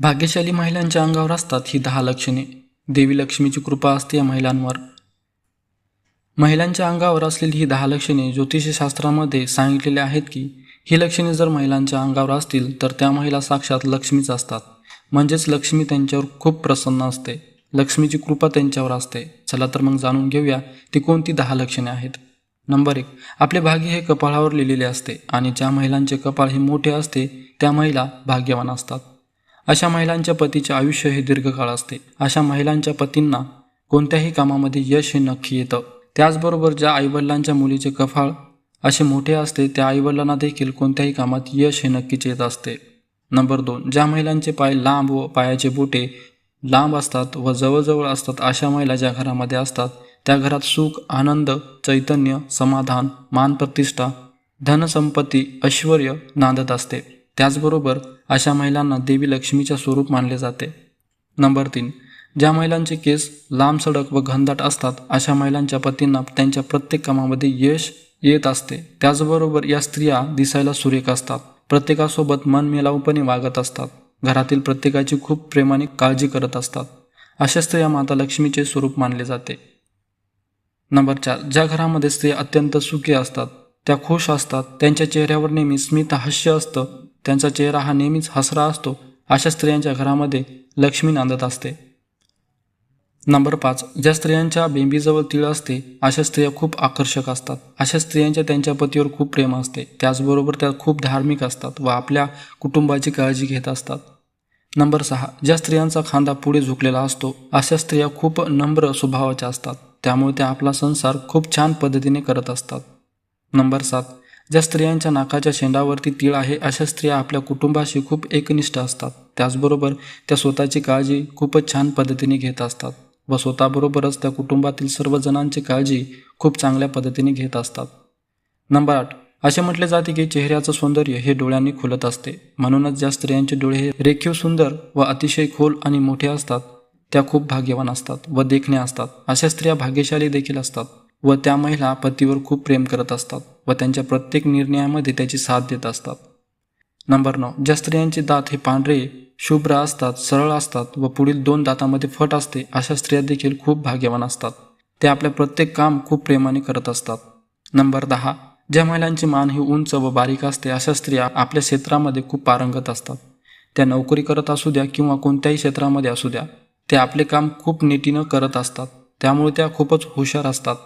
भाग्यशाली महिलांच्या अंगावर असतात ही दहा लक्षणे. देवी लक्ष्मीची कृपा असते या महिलांवर. महिलांच्या अंगावर असलेली ही दहा लक्षणे ज्योतिषशास्त्रामध्ये सांगितलेले आहेत की ही लक्षणे जर महिलांच्या अंगावर असतील तर त्या महिला साक्षात लक्ष्मीच असतात. म्हणजेच लक्ष्मी त्यांच्यावर खूप प्रसन्न असते. लक्ष्मीची कृपा त्यांच्यावर असते. चला तर मग जाणून घेऊया ती कोणती दहा लक्षणे आहेत. नंबर एक आपले भाग्य हे कपाळावर लिहिलेले असते आणि ज्या महिलांचे कपाळ हे मोठे असते त्या महिला भाग्यवान असतात. अशा महिलांच्या पतीचे आयुष्य हे दीर्घकाळ असते. अशा महिलांच्या पतींना कोणत्याही कामामध्ये यश हे नक्की येतं. त्याचबरोबर ज्या आईवडिलांच्या मुलीचे कफाळ असे मोठे असते त्या आईवडिलांना देखील कोणत्याही कामात यश हे नक्कीच येत असते. नंबर दोन ज्या महिलांचे पाय लांब व पायाचे बोटे लांब असतात व जवळजवळ असतात अशा महिला ज्या घरामध्ये असतात त्या घरात सुख आनंद चैतन्य समाधान मानप्रतिष्ठा धनसंपत्ती ऐश्वर नांदत असते. त्याचबरोबर अशा महिलांना देवी लक्ष्मीच्या स्वरूप मानले जाते. नंबर तीन ज्या महिलांचे केस लांब सडक व घनदाट असतात अशा महिलांच्या पतींना त्यांच्या प्रत्येक कामामध्ये यश येत असते. त्याचबरोबर या स्त्रिया दिसायला सुरेख असतात. प्रत्येकासोबत मनमिलावपणे वागत असतात. घरातील प्रत्येकाची खूप प्रेमाने काळजी करत असतात. अशा स्त्रिया माता लक्ष्मीचे स्वरूप मानले जाते. नंबर चार ज्या घरामध्ये स्त्रिया अत्यंत सुखी असतात त्या खुश असतात त्यांच्या चेहऱ्यावर नेहमी स्मित हास्य असतं त्यांचा चेहरा हा नेहमीच हसरा असतो अशा स्त्रियांच्या घरामध्ये लक्ष्मी नांदत असते. नंबर पाच ज्या स्त्रियांच्या बेंबीजवळ तिळ असते अशा स्त्रिया खूप आकर्षक असतात. अशा स्त्रियांच्या त्यांच्या पतीवर खूप प्रेम असते. त्याचबरोबर त्या खूप धार्मिक असतात व आपल्या कुटुंबाची काळजी घेत असतात. नंबर सहा ज्या स्त्रियांचा खांदा पुढे झुकलेला असतो अशा स्त्रिया खूप नम्र स्वभावाच्या असतात. त्यामुळे त्या आपला संसार खूप छान पद्धतीने करत असतात. नंबर सात ज्या स्त्रियांच्या नाकाच्या शेंडावरती तीळ आहे अशा स्त्रिया आपल्या कुटुंबाशी खूप एकनिष्ठ असतात. त्याचबरोबर त्या स्वतःची काळजी खूपच छान पद्धतीने घेत असतात व स्वतःबरोबरच त्या कुटुंबातील सर्व जणांची काळजी खूप चांगल्या पद्धतीने घेत असतात. नंबर आठ. असे म्हटले जाते की चेहऱ्याचं सौंदर्य हे डोळ्यांनी खुलत असते. म्हणूनच ज्या स्त्रियांचे डोळे हे रेखीव सुंदर व अतिशय खोल आणि मोठे असतात त्या खूप भाग्यवान असतात व देखणे असतात. अशा स्त्रिया भाग्यशाली देखील असतात व त्या महिला पतीवर खूप प्रेम करत असतात. व त्यांच्या प्रत्येक निर्णयामध्ये त्याची साथ देत असतात. नंबर नऊ. ज्या स्त्रियांचे दात हे पांढरे शुभ्र असतात सरळ असतात व पुढील दोन दातामध्ये फट असते अशा स्त्रिया देखील खूप भाग्यवान असतात. ते आपल्या प्रत्येक काम खूप प्रेमाने करत असतात. नंबर दहा. ज्या महिलांची मान हे उंच व बारीक असते अशा स्त्रिया आपल्या क्षेत्रामध्ये खूप पारंगत असतात. त्या नोकरी करत असू द्या किंवा कोणत्याही क्षेत्रामध्ये असू द्या ते आपले काम खूप नीतीनं करत असतात. त्यामुळे त्या खूपच हुशार असतात.